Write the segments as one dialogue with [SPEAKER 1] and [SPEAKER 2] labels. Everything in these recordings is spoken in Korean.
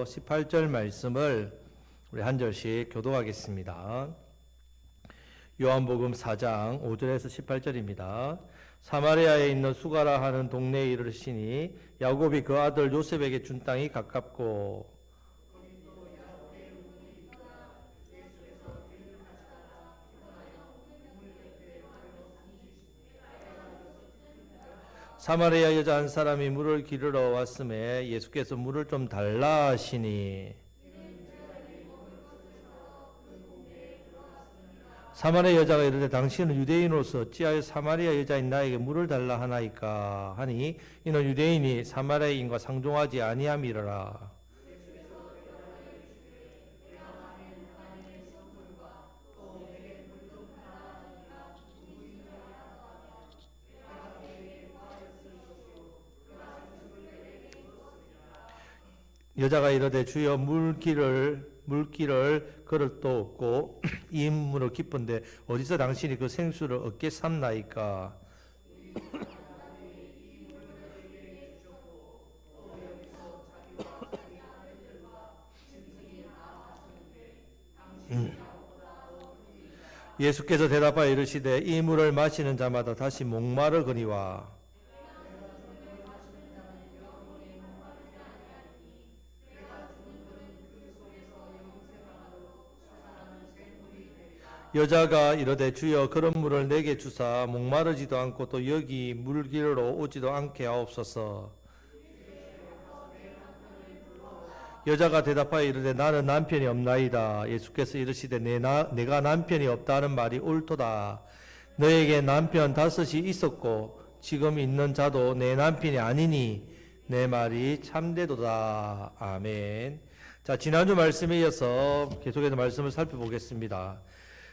[SPEAKER 1] 통해서 18절 말씀을 우리 한 절씩 교도하겠습니다. 요한복음 4장 5절에서 18절입니다. 사마리아에 있는 수가라 하는 동네에 이르시니 야곱이 그 아들 요셉에게 준 땅이 가깝고 사마리아 여자 한 사람이 물을 기르러 왔음에 예수께서 물을 좀 달라 하시니 사마리아 여자가 이르되 당신은 유대인으로서 어찌하여 사마리아 여자인 나에게 물을 달라 하나이까 하니 이는 유대인이 사마리아인과 상종하지 아니함이라 여자가 이르되 주여 물길을 물길을 걸을 도 없고 이 물을 깊은데 어디서 당신이 그 생수를 얻게 삼나이까 음. 예수께서 대답하여 이르시되 이 물을 마시는 자마다 다시 목마르 거니와 여자가 이르되 주여 그런 물을 내게 주사 목마르지도 않고 또 여기 물기로 오지도 않게 하옵소서. 여자가 대답하여 이르되 나는 남편이 없나이다. 예수께서 이르시되 내 나, 내가 남편이 없다는 말이 옳도다. 너에게 남편 다섯이 있었고 지금 있는 자도 내 남편이 아니니 내 말이 참되도다. 아멘. 자 지난주 말씀에 이어서 계속해서 말씀을 살펴보겠습니다.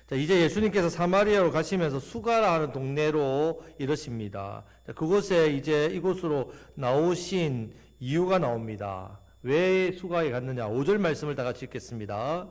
[SPEAKER 1] 자, 이제 예수님께서 사마리아로 가시면서 수가라 하는 동네로 이르십니다. 자, 그곳에 이제 이곳으로 나오신 이유가 나옵니다. 왜 수가에 갔느냐? 5절 말씀을 다 같이 읽겠습니다.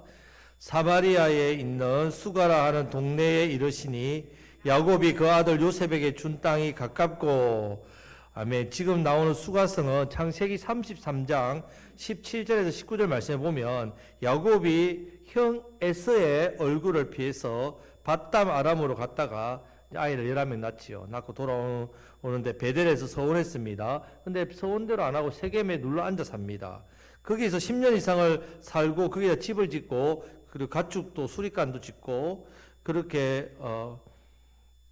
[SPEAKER 1] 사마리아에 있는 수가라 하는 동네에 이르시니 야곱이 그 아들 요셉에게 준 땅이 가깝고 아멘. 지금 나오는 수가성은 창세기 33장 17절에서 19절 말씀에 보면 야곱이 형 에서의 얼굴을 피해서 바담 아람으로 갔다가 아이를 11명 낳지요. 낳고 돌아오는데 베델에서 서원했습니다. 근데 서원대로 안 하고 세겜에 눌러 앉아 삽니다. 거기서 10년 이상을 살고 거기에 집을 짓고 그리고 가축도 수리간도 짓고 그렇게 어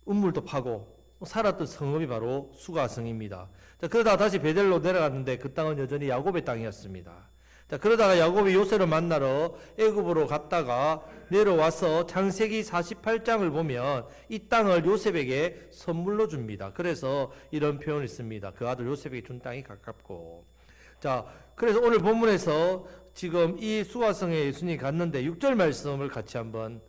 [SPEAKER 1] 운물도 파고 살았던 성읍이 바로 수가성입니다. 자, 그러다가 다시 베델로 내려갔는데 그 땅은 여전히 야곱의 땅이었습니다. 자, 그러다가 야곱이 요셉을 만나러 애굽으로 갔다가 내려와서 창세기 48장을 보면 이 땅을 요셉에게 선물로 줍니다. 그래서 이런 표현을 씁니다. 그 아들 요셉에게 준 땅이 가깝고. 자, 그래서 오늘 본문에서 지금 이 수가성에 예수님이 갔는데 6절 말씀을 같이 한번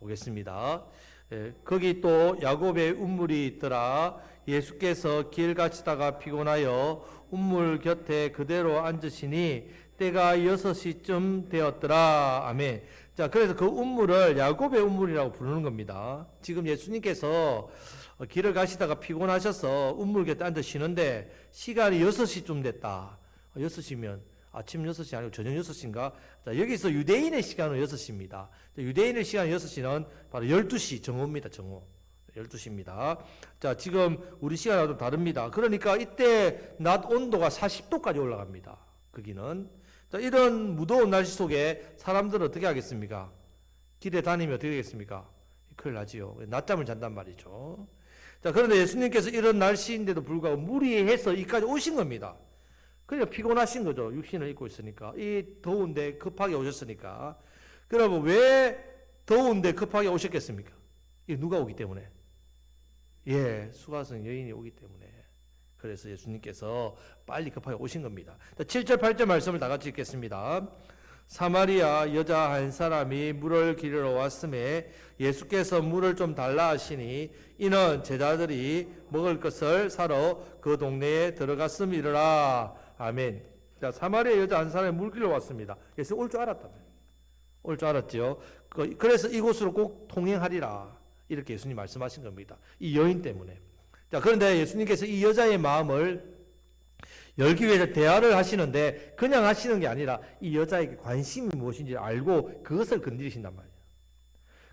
[SPEAKER 1] 보겠습니다. 예, 거기 또 야곱의 운물이 있더라. 예수께서 길 가시다가 피곤하여 운물 곁에 그대로 앉으시니 때가 여섯 시쯤 되었더라. 아멘. 자, 그래서 그 운물을 야곱의 운물이라고 부르는 겁니다. 지금 예수님께서 길을 가시다가 피곤하셔서 운물 곁에 앉아 쉬는데 시간이 여섯 시쯤 됐다. 여섯 시면 아침 6시 아니고 저녁 6시인가? 자, 여기서 유대인의 시간은 6시입니다. 유대인의 시간 6시는 바로 12시 정오입니다. 정오. 12시입니다. 자, 지금 우리 시간하고 좀 다릅니다. 그러니까 이때 낮 온도가 40도까지 올라갑니다. 거기는. 자, 이런 무더운 날씨 속에 사람들은 어떻게 하겠습니까? 길에 다니면 어떻게 하겠습니까? 큰일 나지요. 낮잠을 잔단 말이죠. 자, 그런데 예수님께서 이런 날씨인데도 불구하고 무리해서 이까지 오신 겁니다. 그러니까 피곤하신 거죠. 육신을 입고 있으니까. 이 더운데 급하게 오셨으니까. 그러면 왜 더운데 급하게 오셨겠습니까? 이 누가 오기 때문에? 예, 수가성 여인이 오기 때문에. 그래서 예수님께서 빨리 급하게 오신 겁니다. 7절, 8절 말씀을 다 같이 읽겠습니다. 사마리아 여자 한 사람이 물을 기르러 왔음에 예수께서 물을 좀 달라 하시니 이는 제자들이 먹을 것을 사러 그 동네에 들어갔음이라. 아멘. 자, 사마리아 여자 한 사람이 물 길러 왔습니다. 예수 올 줄 알았다며. 올줄 알았죠. 그, 그래서 이곳으로 꼭 통행하리라. 이렇게 예수님 말씀하신 겁니다. 이 여인 때문에. 자, 그런데 예수님께서 이 여자의 마음을 열기 위해서 대화를 하시는데 그냥 하시는 게 아니라 이 여자에게 관심이 무엇인지 알고 그것을 건드리신단 말이에요.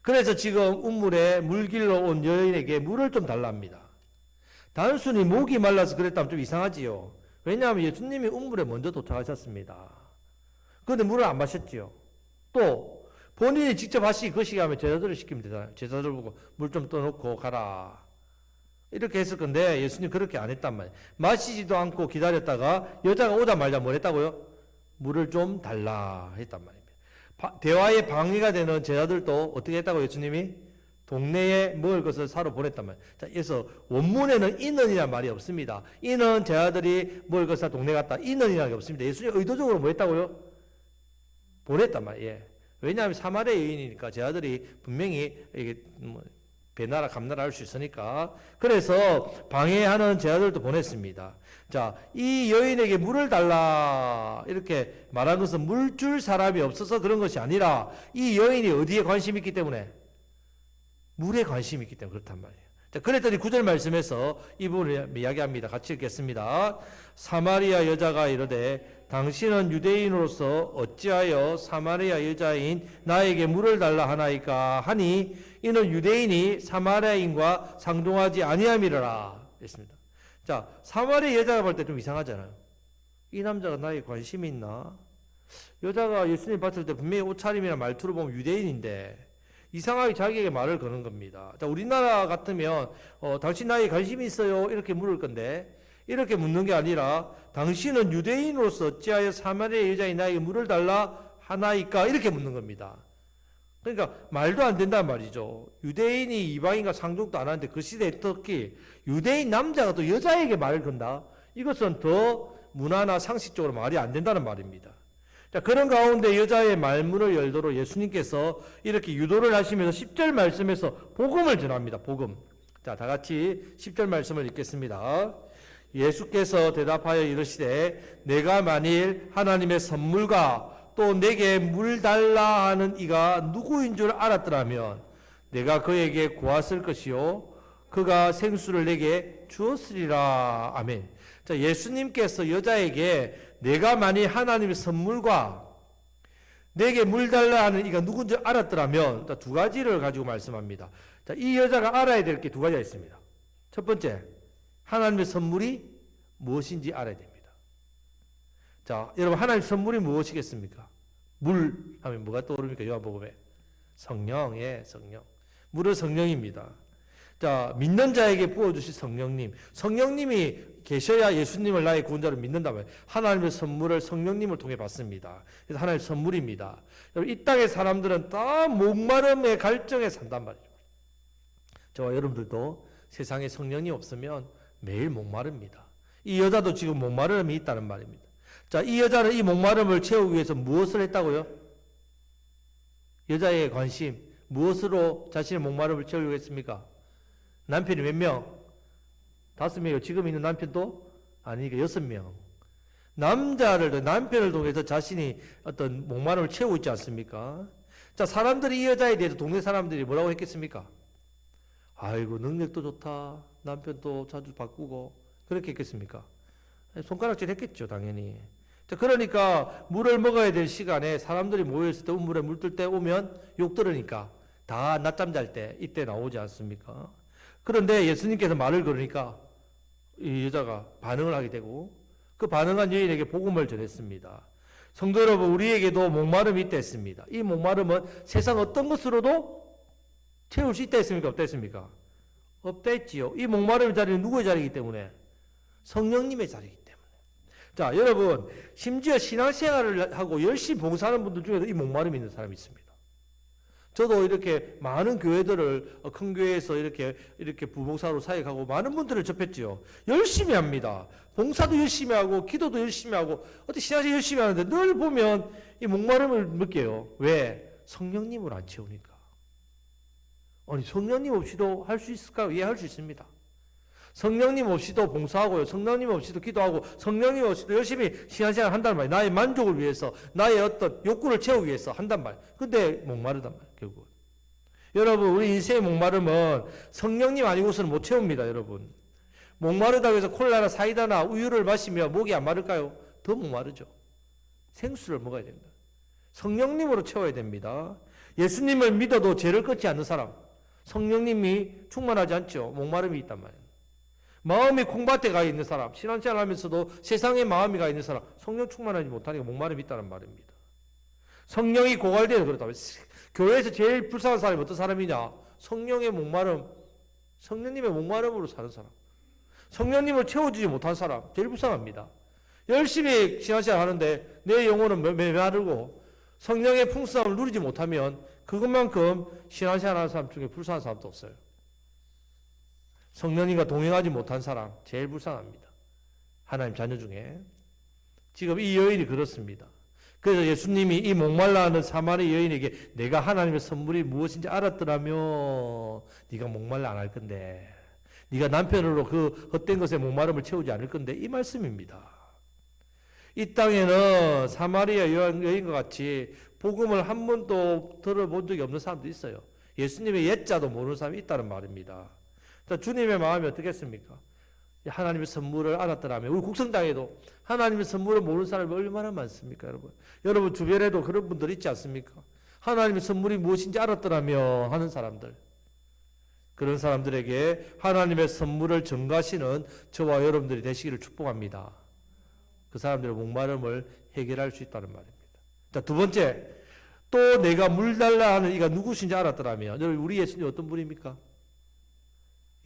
[SPEAKER 1] 그래서 지금 운물에 물길로 온 여인에게 물을 좀 달랍니다. 단순히 목이 말라서 그랬다면 좀 이상하지요. 왜냐하면 예수님이 운물에 먼저 도착하셨습니다. 그런데 물을 안 마셨지요. 또 본인이 직접 하시 그 시간에 제자들을 시키면 되잖아요. 제자들 보고 물 좀 떠놓고 가라. 이렇게 했을 건데 예수님 그렇게 안 했단 말이에요. 마시지도 않고 기다렸다가 여자가 오자마자 뭘 했다고요? 물을 좀 달라 했단 말입니다. 바- 대화에 방해가 되는 제자들도 어떻게 했다고 예수님이 동네에 먹을 것을 사러 보냈단 말이에요. 자, 그래서 원문에는 인원이란 말이 없습니다. 인원 제자들이 먹을 것을 동네 갔다. 인원이라는 게 없습니다. 예수님 의도적으로 뭐 했다고요? 보냈단 말이에요. 예. 왜냐하면 사마리아 여인이니까 제자들이 분명히 이게 뭐 배나라 감나라 할 수 있으니까 그래서 방해하는 제자들도 보냈습니다. 자, 이 여인에게 물을 달라 이렇게 말한 것은 물 줄 사람이 없어서 그런 것이 아니라 이 여인이 어디에 관심이 있기 때문에 물에 관심이 있기 때문에 그렇단 말이에요. 자, 그랬더니 구절 말씀에서 이 부분을 이야기합니다. 같이 읽겠습니다. 사마리아 여자가 이르되 당신은 유대인으로서 어찌하여 사마리아 여자인 나에게 물을 달라 하나이까 하니 이는 유대인이 사마리아인과 상종하지 아니함이라 했습니다. 자, 사마리아 여자가 볼 때 좀 이상하잖아요. 이 남자가 나에게 관심이 있나? 여자가 예수님 봤을 때 분명히 옷차림이나 말투를 보면 유대인인데 이상하게 자기에게 말을 거는 겁니다. 자, 우리나라 같으면 어, 당신 나에게 관심이 있어요 이렇게 물을 건데 이렇게 묻는 게 아니라 당신은 유대인으로서 어찌하여 사마리아 여자인 나에게 물을 달라 하나이까 이렇게 묻는 겁니다. 그러니까 말도 안 된단 말이죠. 유대인이 이방인과 상종도 안 하는데 그 시대에 특히 유대인 남자가 또 여자에게 말을 건다. 이것은 더 문화나 상식적으로 말이 안 된다는 말입니다. 자, 그런 가운데 여자의 말문을 열도록 예수님께서 이렇게 유도를 하시면서 10절 말씀에서 복음을 전합니다. 복음. 자, 다 같이 10절 말씀을 읽겠습니다. 예수께서 대답하여 이르시되 내가 만일 하나님의 선물과 또 내게 물 달라 하는 이가 누구인 줄 알았더라면 내가 그에게 구했을 것이요 그가 생수를 내게 주었으리라. 아멘. 자, 예수님께서 여자에게 내가 만일 하나님의 선물과 내게 물 달라 하는 이가 누군지 알았더라면 자, 두 가지를 가지고 말씀합니다. 자, 이 여자가 알아야 될 게 두 가지가 있습니다. 첫 번째, 하나님의 선물이 무엇인지 알아야 됩니다. 자, 여러분 하나님의 선물이 무엇이겠습니까? 물 하면 뭐가 떠오릅니까? 요한복음에 성령, 예, 성령. 물은 성령입니다. 자, 믿는 자에게 부어주실 성령님. 성령님이 계셔야 예수님을 나의 구원자로 믿는다면 하나님의 선물을 성령님을 통해 받습니다. 그래서 하나님의 선물입니다. 여러분, 이 땅의 사람들은 다 목마름의 갈증에 산단 말이죠. 저와 여러분들도 세상에 성령이 없으면 매일 목마릅니다. 이 여자도 지금 목마름이 있다는 말입니다. 자, 이 여자는 이 목마름을 채우기 위해서 무엇을 했다고요? 여자의 관심, 무엇으로 자신의 목마름을 채우려고 했습니까? 남편이 몇 명? 다섯 명이요. 지금 있는 남편도 아니니까 여섯 명. 남자를, 남편을 통해서 자신이 어떤 목마름을 채우고 있지 않습니까? 자, 사람들이 이 여자에 대해서 동네 사람들이 뭐라고 했겠습니까? 아이고, 능력도 좋다. 남편도 자주 바꾸고. 그렇게 했겠습니까? 손가락질 했겠죠, 당연히. 자, 그러니까 물을 먹어야 될 시간에 사람들이 모여있을 때 물에 물들 때 오면 욕 들으니까 다 낮잠 잘 때 이때 나오지 않습니까? 그런데 예수님께서 말을 걸으니까 이 여자가 반응을 하게 되고 그 반응한 여인에게 복음을 전했습니다. 성도 여러분, 우리에게도 목마름이 있다 했습니다. 이 목마름은 세상 어떤 것으로도 채울 수 있다 했습니까? 없다 했습니까? 없다 했지요. 이 목마름의 자리는 누구의 자리이기 때문에? 성령님의 자리이기 때문에. 자, 여러분, 심지어 신앙생활을 하고 열심히 봉사하는 분들 중에도 이 목마름이 있는 사람이 있습니다. 저도 이렇게 많은 교회들을 어, 큰 교회에서 이렇게 이렇게 부목사로 사역하고 많은 분들을 접했지요. 열심히 합니다. 봉사도 열심히 하고 기도도 열심히 하고 어떻게 신앙생활 열심히 하는데 늘 보면 이 목마름을 느껴요. 왜? 성령님을 안 채우니까. 아니 성령님 없이도 할 수 있을까요? 예, 할 수 있습니다. 성령님 없이도 봉사하고요. 성령님 없이도 기도하고 성령님 없이도 열심히 신앙생활 한단 말이에요. 나의 만족을 위해서 나의 어떤 욕구를 채우기 위해서 한단 말이에요. 근데 목마르단 말이에요. 결국. 여러분 우리 인생의 목마름은 성령님 아니고서는 못 채웁니다. 여러분. 목마르다고 해서 콜라나 사이다나 우유를 마시면 목이 안 마를까요? 더 목마르죠. 생수를 먹어야 됩니다. 성령님으로 채워야 됩니다. 예수님을 믿어도 죄를 끊지 않는 사람, 성령님이 충만하지 않죠. 목마름이 있단 말이에요. 마음이 콩밭에 가 있는 사람, 신앙생활 하면서도 세상에 마음이 가 있는 사람, 성령 충만하지 못하니까 목마름이 있다는 말입니다. 성령이 고갈되어 그렇다면 교회에서 제일 불쌍한 사람이 어떤 사람이냐? 성령의 목마름, 성령님의 목마름으로 사는 사람. 성령님을 채워주지 못한 사람, 제일 불쌍합니다. 열심히 신앙생활 하는데 내 영혼은 매- 메마르고 성령의 풍성함을 누리지 못하면 그것만큼 신앙생활 하는 사람 중에 불쌍한 사람도 없어요. 성령님과 동행하지 못한 사람, 제일 불쌍합니다. 하나님 자녀 중에. 지금 이 여인이 그렇습니다. 그래서 예수님이 이 목말라 하는 사마리 여인에게 내가 하나님의 선물이 무엇인지 알았더라면 네가 목말라 안 할 건데 네가 남편으로 그 헛된 것에 목마름을 채우지 않을 건데 이 말씀입니다. 이 땅에는 사마리아 여인- 여인과 같이 복음을 한 번도 들어본 적이 없는 사람도 있어요. 예수님의 옛자도 모르는 사람이 있다는 말입니다. 자, 주님의 마음이 어떻겠습니까? 하나님의 선물을 알았더라면 우리 국성당에도 하나님의 선물을 모르는 사람이 얼마나 많습니까, 여러분? 여러분 주변에도 그런 분들 있지 않습니까? 하나님의 선물이 무엇인지 알았더라면 하는 사람들. 그런 사람들에게 하나님의 선물을 전가시는 저와 여러분들이 되시기를 축복합니다. 그 사람들의 목마름을 해결할 수 있다는 말입니다. 자, 두 번째. 또 내가 물 달라 하는 이가 누구신지 알았더라면 여러분 우리 예수님 어떤 분입니까?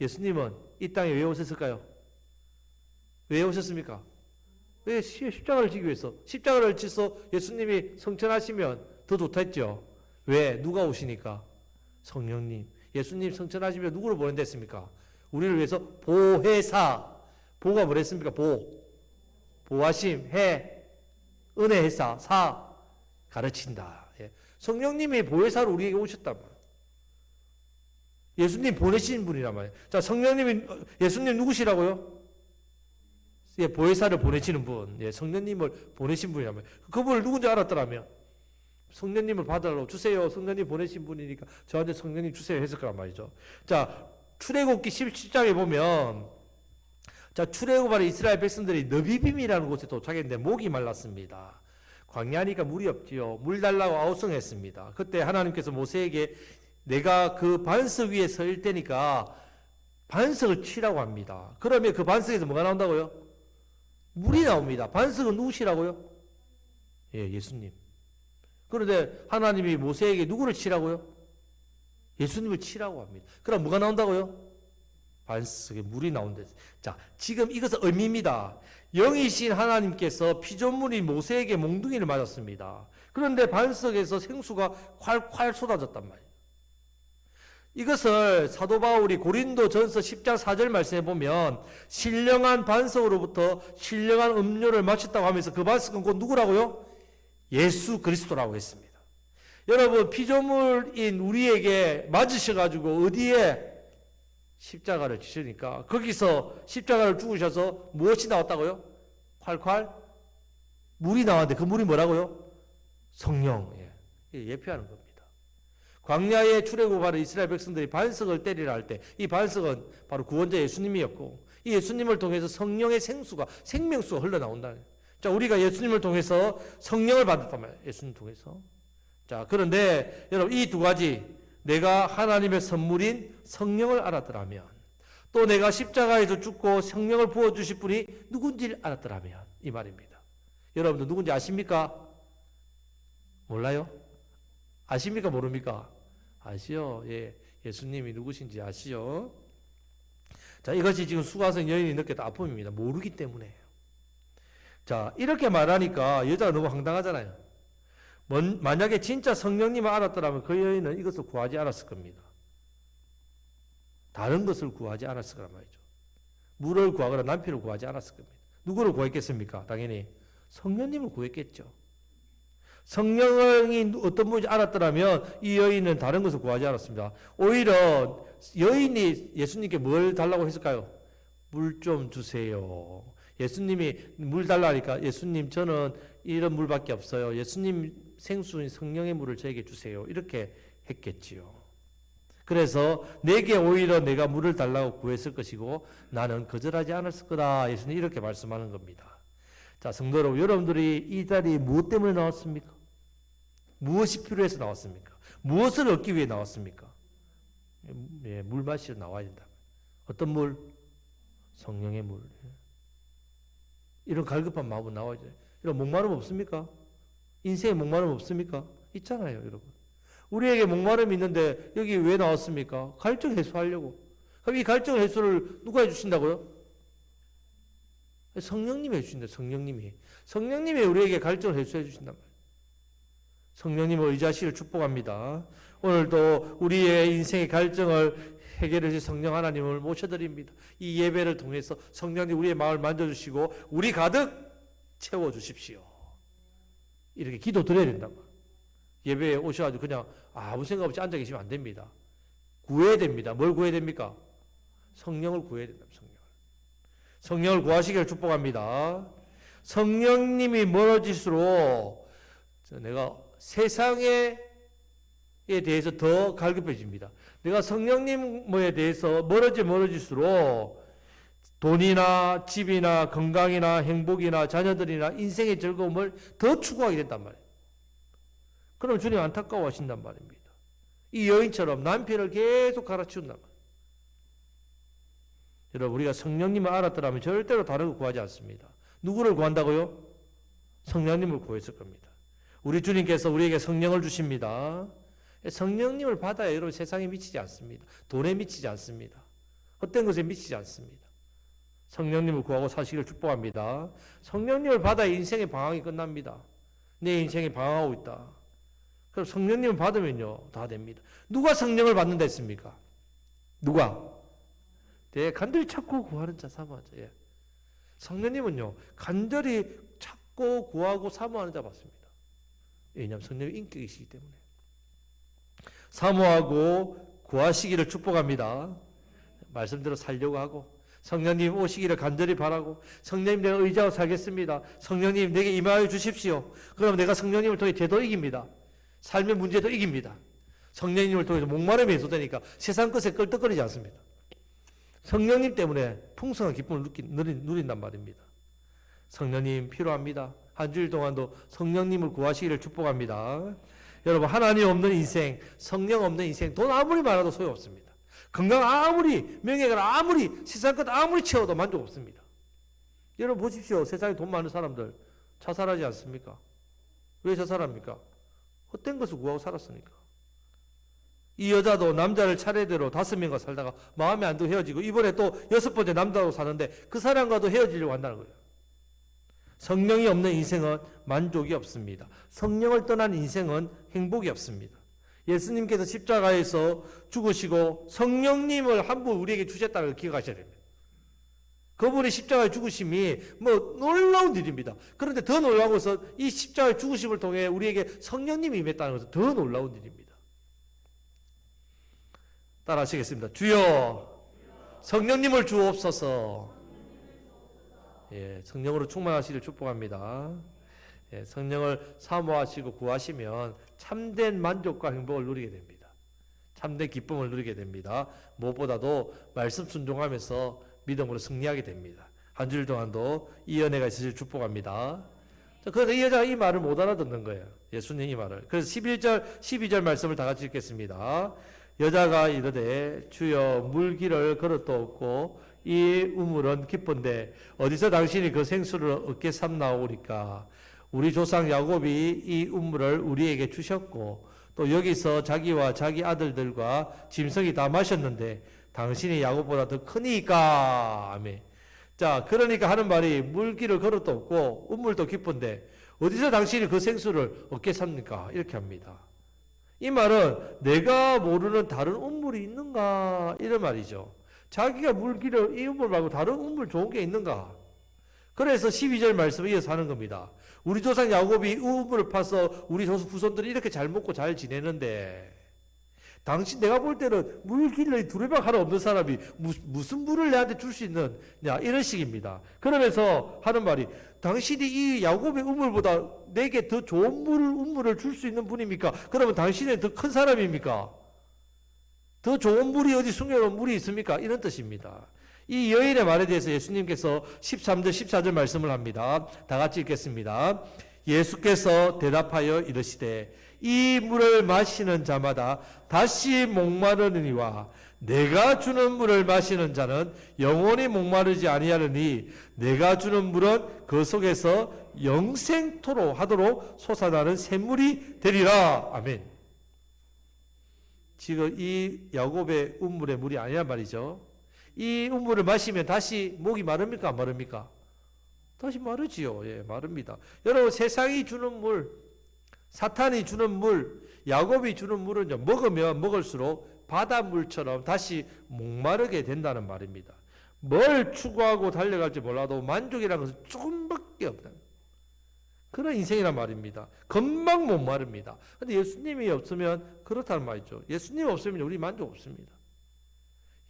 [SPEAKER 1] 예수님은 이 땅에 왜 오셨을까요? 왜 오셨습니까? 왜 시- 십자가를 지기 위해서? 십자가를 지서 예수님이 성천하시면 더 좋다 했죠. 왜? 누가 오시니까? 성령님. 예수님 성천하시면 누구를 보낸댔습니까? 우리를 위해서 보혜사. 보가 뭐랬습니까? 보. 보하심, 해, 은혜회사, 사, 가르친다. 예. 성령님이 보혜사로 우리에게 오셨단 말이에요. 예수님 보내신 분이란 말이에요. 자, 성령님이, 어, 예수님 누구시라고요? 예, 보혜사를 보내시는 분, 예, 성령님을 보내신 분이란 말이에요. 그분을 누군지 알았더라면, 성령님을 받으러 주세요. 성령님 보내신 분이니까 저한테 성령님 주세요 했을 거란 말이죠. 자, 출애굽기 17장에 보면, 자, 출애굽하는 이스라엘 백성들이 너비빔이라는 곳에 도착했는데 목이 말랐습니다. 광야니까 물이 없지요. 물 달라고 아우성했습니다. 그때 하나님께서 모세에게 내가 그 반석 위에 서 때니까 반석을 치라고 합니다. 그러면 그 반석에서 뭐가 나온다고요? 물이 나옵니다. 반석은 누구시라고요? 예, 예수님. 그런데 하나님이 모세에게 누구를 치라고요? 예수님을 치라고 합니다. 그럼 뭐가 나온다고요? 반석에 물이 나온다. 자, 지금 이것은 의미입니다. 영이신 하나님께서 피조물이 모세에게 몽둥이를 맞았습니다. 그런데 반석에서 생수가 콸콸 쏟아졌단 말이에요. 이것을 사도 바울이 고린도 전서 10장 4절 말씀해 보면 신령한 반석으로부터 신령한 음료를 마셨다고 하면서 그 반석은 곧 누구라고요? 예수 그리스도라고 했습니다. 여러분 피조물인 우리에게 맞으셔가지고 어디에 십자가를 지시니까 거기서 십자가를 죽으셔서 무엇이 나왔다고요? 콸콸 물이 나왔는데 그 물이 뭐라고요? 성령 예. 예표하는 겁니다. 광야에 출애굽하는 이스라엘 백성들이 반석을 때리라 할 때 이 반석은 바로 구원자 예수님이었고 이 예수님을 통해서 성령의 생수가 생명수가 흘러나온다는 거예요. 자 우리가 예수님을 통해서 성령을 말이에요. 예수님 통해서 자 그런데 여러분 이 두 가지 내가 하나님의 선물인 성령을 알았더라면 또 내가 십자가에서 죽고 성령을 부어 주실 분이 누군지를 알았더라면 이 말입니다. 여러분들 누군지 아십니까? 몰라요? 아십니까? 모릅니까? 아시요? 예, 예수님이 누구신지 아시요? 자, 이것이 지금 수가성 여인이 느꼈던 아픔입니다. 모르기 때문에. 자, 이렇게 말하니까 여자가 너무 황당하잖아요. 먼- 만약에 진짜 성령님을 알았더라면 그 여인은 이것을 구하지 않았을 겁니다. 다른 것을 구하지 않았을 거란 말이죠. 물을 구하거나 남편을 구하지 않았을 겁니다. 누구를 구했겠습니까? 당연히 성령님을 구했겠죠. 성령이 어떤 분인지 알았더라면 이 여인은 다른 것을 구하지 않았습니다. 오히려 여인이 예수님께 뭘 달라고 했을까요? 물 좀 주세요. 예수님이 물 달라니까 예수님 저는 이런 물밖에 없어요. 예수님 생수인 성령의 물을 저에게 주세요. 이렇게 했겠지요. 그래서 내게 오히려 내가 물을 달라고 구했을 것이고 나는 거절하지 않았을 거다. 예수님 이렇게 말씀하는 겁니다. 자, 성도 여러분, 여러분들이 이 자리에 무엇 때문에 나왔습니까? 무엇이 필요해서 나왔습니까? 무엇을 얻기 위해 나왔습니까? 예, 물 마시러 나와야 된다. 어떤 물? 성령의 물. 이런 갈급한 마음은 나와야 돼. 이런 목마름 없습니까? 인생에 목마름 없습니까? 있잖아요, 여러분. 우리에게 목마름이 있는데 여기 왜 나왔습니까? 갈증 해소하려고. 그럼 이 갈증 해소를 누가 해주신다고요? 성령님이 해주신다, 성령님이. 성령님이 우리에게 갈증을 해소해 주신단 말이에요. 성령님을 의지하시를 축복합니다. 오늘도 우리의 인생의 갈증을 해결해 주신 성령 하나님을 모셔드립니다. 이 예배를 통해서 성령님 우리의 마음을 만져주시고 우리 가득 채워주십시오. 이렇게 기도 드려야 말이에요. 예배에 오셔가지고 그냥 아무 생각 없이 앉아 계시면 안 됩니다. 구해야 됩니다. 뭘 구해야 됩니까? 성령을 구해야 된다. 성령을. 성령을 구하시기를 축복합니다. 성령님이 멀어질수록 저 내가 세상에 대해서 더 갈급해집니다. 내가 성령님에 대해서 멀어지 멀어질수록 돈이나 집이나 건강이나 행복이나 자녀들이나 인생의 즐거움을 더 추구하게 된단 말이에요. 그럼 주님 안타까워 하신단 말입니다. 이 여인처럼 남편을 계속 갈아치운단 말이에요. 여러분 우리가 성령님을 알았더라면 절대로 다른 거 구하지 않습니다. 누구를 구한다고요? 성령님을 구했을 겁니다. 우리 주님께서 우리에게 성령을 주십니다. 성령님을 받아야 여러분 세상에 미치지 않습니다. 돈에 미치지 않습니다. 헛된 것에 미치지 않습니다. 성령님을 구하고 사시기를 축복합니다. 성령님을 받아야 인생의 방황이 끝납니다. 내 인생이 방황하고 있다. 그럼 성령님을 받으면요 다 됩니다. 누가 성령을 받는다 했습니까? 누가? 네, 간절히 찾고 구하는 자 사모하자. 예. 성령님은요 간절히 찾고 구하고 사모하는 자 받습니다. 왜냐하면 성령의 인격이시기 때문에. 사모하고 구하시기를 축복합니다. 말씀대로 살려고 하고 성령님 오시기를 간절히 바라고 성령님 내가 의지하고 살겠습니다. 성령님 내게 임하여 주십시오. 그럼 내가 성령님을 통해 죄도 이깁니다. 삶의 문제도 이깁니다. 성령님을 통해서 목마름이 해소되니까 세상 것에 끌떡거리지 않습니다. 성령님 때문에 풍성한 기쁨을 누린, 누린단 말입니다. 성령님 필요합니다. 한 주일 동안도 성령님을 구하시기를 축복합니다. 여러분 하나님 없는 인생, 성령 없는 인생, 돈 아무리 많아도 소용없습니다. 건강 아무리 명예가 아무리 세상 것 아무리 채워도 만족 없습니다. 여러분 보십시오. 세상에 돈 많은 사람들 자살하지 않습니까? 왜 자살합니까? 헛된 것을 구하고 살았으니까. 이 여자도 남자를 차례대로 다섯 명과 살다가 마음에 안 들어 헤어지고 이번에 또 여섯 번째 남자로 사는데 그 사람과도 헤어지려고 한다는 거예요. 성령이 없는 인생은 만족이 없습니다. 성령을 떠난 인생은 행복이 없습니다. 예수님께서 십자가에서 죽으시고 성령님을 한 분 우리에게 주셨다는 걸 기억하셔야 됩니다. 그분의 십자가의 죽으심이 뭐 놀라운 일입니다. 그런데 더 놀라운 것은 이 십자가의 죽으심을 통해 우리에게 성령님이 임했다는 것은 더 놀라운 일입니다. 따라 하시겠습니다. 주여 성령님을 주옵소서. 예, 성령으로 충만하시길 축복합니다. 예, 성령을 사모하시고 구하시면 참된 만족과 행복을 누리게 됩니다. 참된 기쁨을 누리게 됩니다. 무엇보다도 말씀 순종하면서 믿음으로 승리하게 됩니다. 한 주일 동안도 이 은혜가 있으실 축복합니다. 자, 그래서 이 여자가 이 말을 못 알아듣는 거예요. 예수님 이 말을. 그래서 11절, 12절 말씀을 다 같이 읽겠습니다. 여자가 이르되 주여 물기를 걸었도없고 이 우물은 깊은데 어디서 당신이 그 생수를 얻게 삼나오리까 우리 조상 야곱이 이 우물을 우리에게 주셨고 또 여기서 자기와 자기 아들들과 짐승이 다 마셨는데 당신이 야곱보다 더 크니까 아멘. 자 그러니까 하는 말이 물기를 걸어도 없고 우물도 깊은데 어디서 당신이 그 생수를 얻게 삽니까 이렇게 합니다. 이 말은 내가 모르는 다른 우물이 있는가 이런 말이죠. 자기가 물기를 이 우물 말고 다른 우물 좋은 게 있는가? 그래서 12절 말씀을 이어서 하는 겁니다. 우리 조상 야곱이 우물을 파서 우리 후손들이 이렇게 잘 먹고 잘 지내는데 당신 내가 볼 때는 물길을 두레박 하나 없는 사람이 무슨 물을 내한테 줄 수 있느냐 이런 식입니다. 그러면서 하는 말이 당신이 이 야곱의 우물보다 내게 더 좋은 물 우물을 줄 수 있는 분입니까? 그러면 당신은 더 큰 사람입니까? 더 좋은 물이 어디 숨겨놓은 물이 있습니까? 이런 뜻입니다. 이 여인의 말에 대해서 예수님께서 13절, 14절 말씀을 합니다. 다 같이 읽겠습니다. 예수께서 대답하여 이르시되 이 물을 마시는 자마다 다시 목마르니와 내가 주는 물을 마시는 자는 영원히 목마르지 아니하느니 내가 주는 물은 그 속에서 영생토로 하도록 솟아나는 샘물이 되리라. 아멘. 지금 이 야곱의 운물의 물이 아니란 말이죠. 이 운물을 마시면 다시 목이 마릅니까? 안 마릅니까? 다시 마르지요. 예, 마릅니다. 여러분 세상이 주는 물, 사탄이 주는 물, 야곱이 주는 물은요 먹으면 먹을수록 바닷물처럼 다시 목마르게 된다는 말입니다. 뭘 추구하고 달려갈지 몰라도 만족이라는 것은 조금밖에 없다. 그런 인생이란 말입니다. 금방 못 마릅니다. 근데 예수님이 없으면 그렇다는 말이죠. 예수님 없으면 우리 만족 없습니다.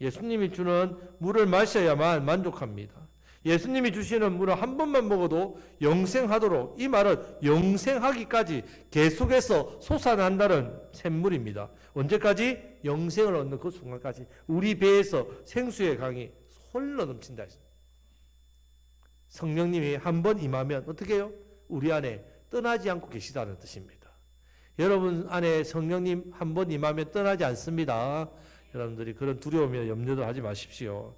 [SPEAKER 1] 예수님이 주는 물을 마셔야만 만족합니다. 예수님이 주시는 물을 한 번만 먹어도 영생하도록 이 말은 영생하기까지 계속해서 솟아난다는 샘물입니다. 언제까지? 영생을 얻는 그 순간까지 우리 배에서 생수의 강이 홀로 넘친다. 성령님이 한 번 임하면 어떻게 해요? 우리 안에 떠나지 않고 계시다는 뜻입니다. 여러분 안에 성령님 한 번 임하면 떠나지 않습니다. 여러분들이 그런 두려움이나 염려도 하지 마십시오.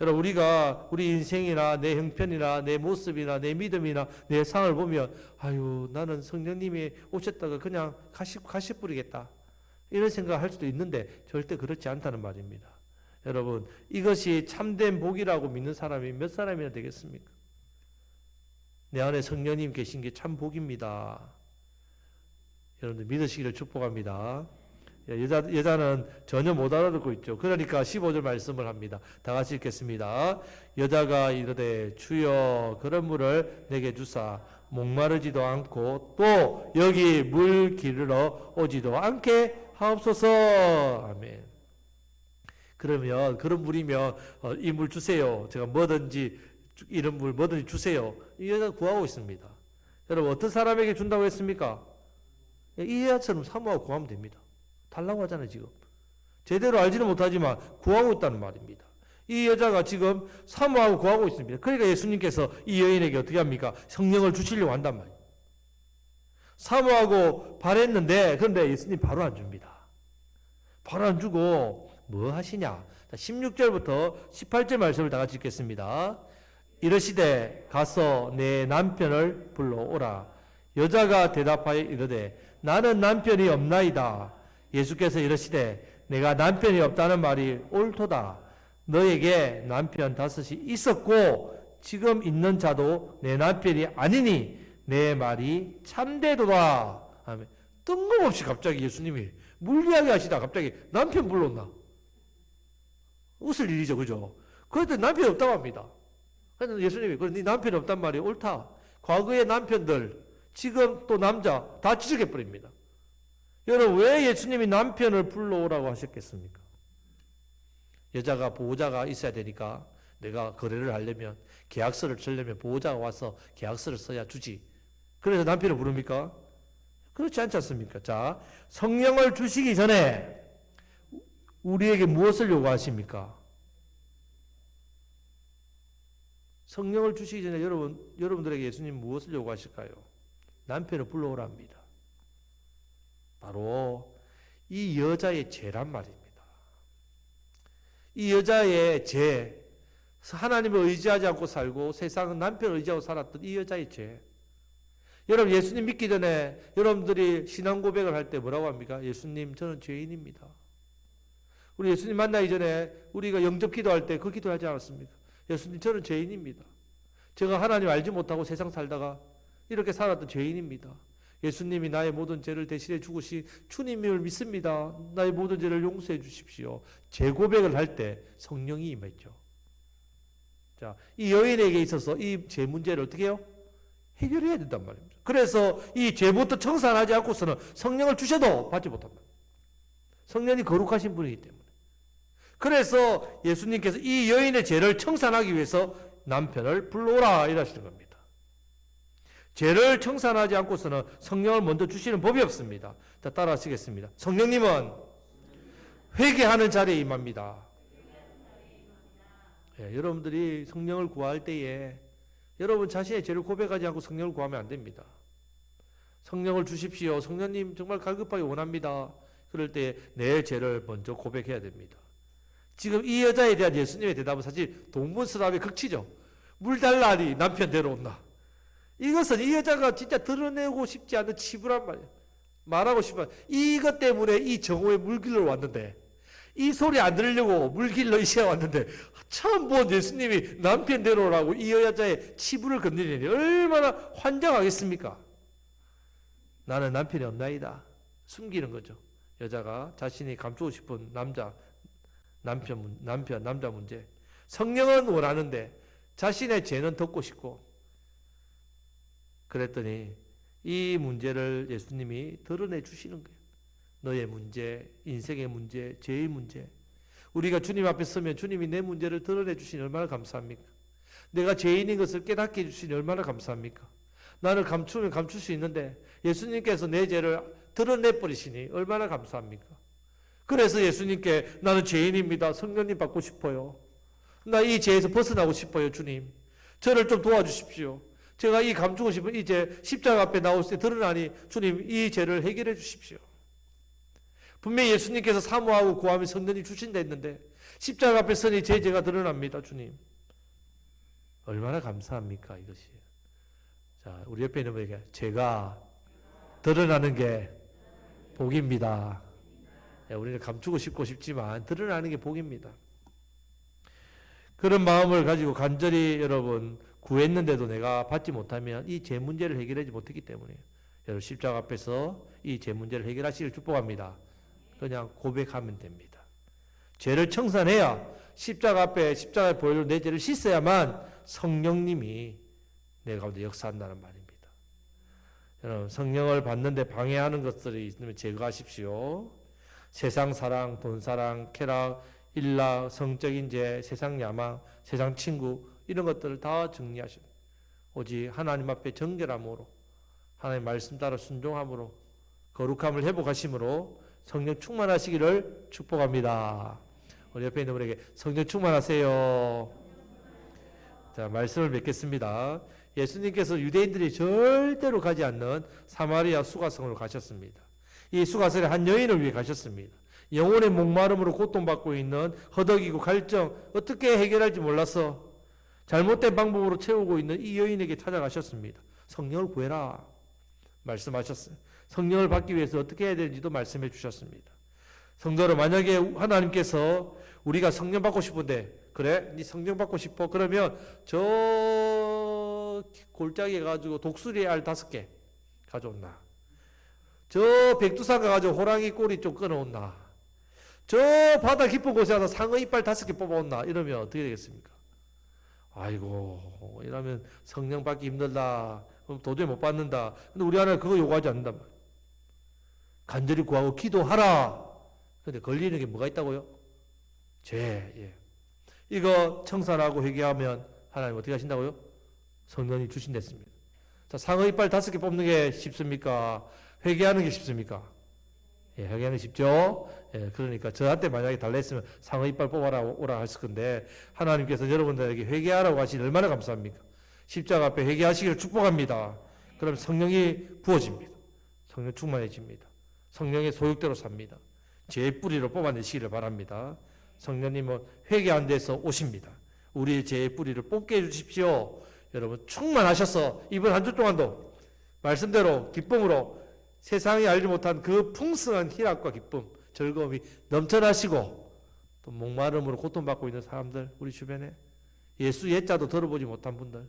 [SPEAKER 1] 여러분 우리가 우리 인생이나 내 형편이나 내 모습이나 내 믿음이나 내 상을 보면 아유 나는 성령님이 오셨다가 그냥 가시 가시 뿌리겠다 이런 생각을 할 수도 있는데 절대 그렇지 않다는 말입니다. 여러분 이것이 참된 복이라고 믿는 사람이 몇 사람이나 되겠습니까? 내 안에 성령님 계신 게 참 복입니다. 여러분들 믿으시기를 축복합니다. 예, 여자, 여자는 전혀 못 알아듣고 있죠. 그러니까 15절 말씀을 합니다. 다 같이 읽겠습니다. 여자가 이르되 주여 그런 물을 내게 주사 목마르지도 않고 또 여기 물 기르러 오지도 않게 하옵소서. 아멘. 그러면 그런 물이면 어, 이물 주세요. 제가 뭐든지 이런 물 뭐든지 주세요. 이 여자가 구하고 있습니다. 여러분 어떤 사람에게 준다고 했습니까? 이 여자처럼 사모하고 구하면 됩니다. 달라고 하잖아요, 지금. 제대로 알지는 못하지만 구하고 있다는 말입니다. 이 여자가 지금 사모하고 구하고 있습니다. 그러니까 예수님께서 이 여인에게 어떻게 합니까? 성령을 주시려고 한단 말이에요. 사모하고 바랬는데, 그런데 예수님 바로 안 줍니다. 바로 안 주고, 뭐 하시냐? 16절부터 18절 말씀을 다 같이 읽겠습니다. 이르시되 가서 내 남편을 불러오라. 여자가 대답하여 이르되 나는 남편이 없나이다. 예수께서 이르시되 내가 남편이 없다는 말이 옳도다. 너에게 남편 다섯이 있었고 지금 있는 자도 내 남편이 아니니 내 말이 참되도다. 아멘. 뜬금없이 갑자기 예수님이 물리하게 하시다 갑자기 남편 불렀나? 웃을 일이죠, 그죠? 그런데 남편이 없다고 합니다. 그래서 예수님이 그래 네 남편이 없단 말이 옳다. 과거의 남편들 지금 또 남자 다 지적해 버립니다. 여러분 왜 예수님이 남편을 불러오라고 하셨겠습니까? 여자가 보호자가 있어야 되니까 내가 거래를 하려면 계약서를 쓰려면 보호자가 와서 계약서를 써야 주지. 그래서 남편을 부릅니까? 그렇지 않지 않습니까? 자, 성령을 주시기 전에 우리에게 무엇을 요구하십니까? 성령을 주시기 전에 여러분, 여러분들에게 예수님 무엇을 요구하실까요? 남편을 불러오라 합니다. 바로 이 여자의 죄란 말입니다. 이 여자의 죄, 하나님을 의지하지 않고 살고 세상은 남편을 의지하고 살았던 이 여자의 죄. 여러분 예수님 믿기 전에 여러분들이 신앙 고백을 할 때 뭐라고 합니까? 예수님 저는 죄인입니다. 우리 예수님 만나기 전에 우리가 영접 기도할 때 그 기도하지 않았습니까? 예수님 저는 죄인입니다. 제가 하나님 알지 못하고 세상 살다가 이렇게 살았던 죄인입니다. 예수님이 나의 모든 죄를 대신해 죽으신 주님을 믿습니다. 나의 모든 죄를 용서해 주십시오. 제 고백을 할 때 성령이 임했죠. 자, 이 여인에게 있어서 이 죄 문제를 어떻게 해요? 해결해야 된단 말입니다. 그래서 이 죄부터 청산하지 않고서는 성령을 주셔도 받지 못한다. 성령이 거룩하신 분이기 때문에. 그래서 예수님께서 이 여인의 죄를 청산하기 위해서 남편을 불러오라 이러시는 겁니다. 죄를 청산하지 않고서는 성령을 먼저 주시는 법이 없습니다. 자, 따라 하시겠습니다. 성령님은 회개하는 자리에 임합니다. 예, 여러분들이 성령을 구할 때에 여러분 자신의 죄를 고백하지 않고 성령을 구하면 안 됩니다. 성령을 주십시오. 성령님 정말 갈급하게 원합니다. 그럴 때 내 죄를 먼저 고백해야 됩니다. 지금 이 여자에 대한 예수님의 대답은 사실 동문서답의 극치죠. 물 달라니 남편 데려온다. 이것은 이 여자가 진짜 드러내고 싶지 않은 치부란 말이에요. 말하고 싶어. 이것 때문에 이 정오에 물길로 왔는데 이 소리 안 들으려고 물길로 이시에 왔는데 처음 본 예수님이 남편 데려오라고 이 여자의 치부를 건드리니 얼마나 환장하겠습니까? 나는 남편이 없나이다. 숨기는 거죠. 여자가 자신이 감추고 싶은 남자, 남편, 문- 남편, 남자 문제. 성령은 원하는데 자신의 죄는 덮고 싶고 그랬더니 이 문제를 예수님이 드러내 주시는 거예요. 너의 문제, 인생의 문제, 죄의 문제. 우리가 주님 앞에 서면 주님이 내 문제를 드러내 주시니 얼마나 감사합니까? 내가 죄인인 것을 깨닫게 해주시니 얼마나 감사합니까? 나를 감추면 감출 수 있는데 예수님께서 내 죄를 드러내 버리시니 얼마나 감사합니까? 그래서 예수님께 나는 죄인입니다. 성령님 받고 싶어요. 나 이 죄에서 벗어나고 싶어요, 주님. 저를 좀 도와주십시오. 제가 이 감추고 싶은 이죄 십자가 앞에 나올 때 드러나니 주님 이 죄를 해결해 주십시오. 분명히 예수님께서 사모하고 구하면 성령이 주신다 했는데 십자가 앞에 서니 제 죄가 드러납니다, 주님. 얼마나 감사합니까, 이것이. 자, 우리 옆에 있는 분에게 제가 드러나는 게 복입니다. 예, 우리는 감추고 싶고 싶지만 드러나는 게 복입니다. 그런 마음을 가지고 간절히 여러분 구했는데도 내가 받지 못하면 이 제 문제를 해결하지 못했기 때문에 여러분 십자가 앞에서 이 제 문제를 해결하시길 축복합니다. 그냥 고백하면 됩니다. 죄를 청산해야 십자가 앞에 십자가의 보혈로 내 죄를 씻어야만 성령님이 내 가운데 역사한다는 말입니다. 여러분 성령을 받는데 방해하는 것들이 있으면 제거하십시오. 세상 사랑, 돈 사랑, 쾌락, 일락, 성적인 죄, 세상 야망, 세상 친구 이런 것들을 다 정리하시고 오직 하나님 앞에 정결함으로 하나님 말씀 따라 순종함으로 거룩함을 회복하심으로 성령 충만하시기를 축복합니다. 우리 옆에 있는 분에게 성령 충만하세요. 자, 말씀을 맺겠습니다. 예수님께서 유대인들이 절대로 가지 않는 사마리아 수가성으로 가셨습니다. 이 수가성에 한 여인을 위해 가셨습니다. 영혼의 목마름으로 고통받고 있는 허덕이고 갈증 어떻게 해결할지 몰라서 잘못된 방법으로 채우고 있는 이 여인에게 찾아가셨습니다. 성령을 구해라 말씀하셨어요. 성령을 받기 위해서 어떻게 해야 되는지도 말씀해 주셨습니다. 성도로 만약에 하나님께서 우리가 성령 받고 싶은데 그래? 네 성령 받고 싶어? 그러면 저 골짜기에 가지고 독수리 알 다섯 개 가져온나. 저 백두산 가가지고 호랑이 꼬리 좀 끊어온나. 저 바다 깊은 곳에 가서 상어 이빨 다섯 개 뽑아온나. 이러면 어떻게 되겠습니까? 아이고, 이러면 성령 받기 힘들다. 그럼 도저히 못 받는다. 근데 우리 하나 그거 요구하지 않는단 말이야. 간절히 구하고 기도하라. 근데 걸리는 게 뭐가 있다고요? 죄. 예. 이거 청산하고 회개하면 하나님 어떻게 하신다고요? 성령이 주신댔습니다. 자, 상어 이빨 다섯 개 뽑는 게 쉽습니까? 회개하는 게 쉽습니까? 예, 게 쉽죠? 예, 그러니까 저한테 만약에 달랬으면 상어 이빨 뽑아라 오라 했을 건데 하나님께서 여러분들에게 회개하라고 하시니 얼마나 감사합니까? 십자가 앞에 회개하시기를 축복합니다. 그럼 성령이 부어집니다. 성령 충만해집니다. 성령의 소욕대로 삽니다. 죄의 뿌리로 뽑아내시기를 바랍니다. 성령님은 회개 안 돼서 오십니다. 우리의 죄의 뿌리를 뽑게 해주십시오. 여러분 충만하셔서 이번 한 주 동안도 말씀대로 기쁨으로 세상이 알지 못한 그 풍성한 희락과 기쁨, 즐거움이 넘쳐나시고 또 목마름으로 고통받고 있는 사람들 우리 주변에 예수 예자도 들어보지 못한 분들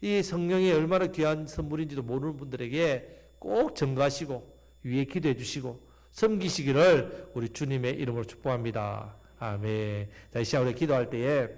[SPEAKER 1] 이 성령이 얼마나 귀한 선물인지도 모르는 분들에게 꼭 전가하시고 위에 기도해 주시고 섬기시기를 우리 주님의 이름으로 축복합니다. 아멘. 시간 우리 기도할 때에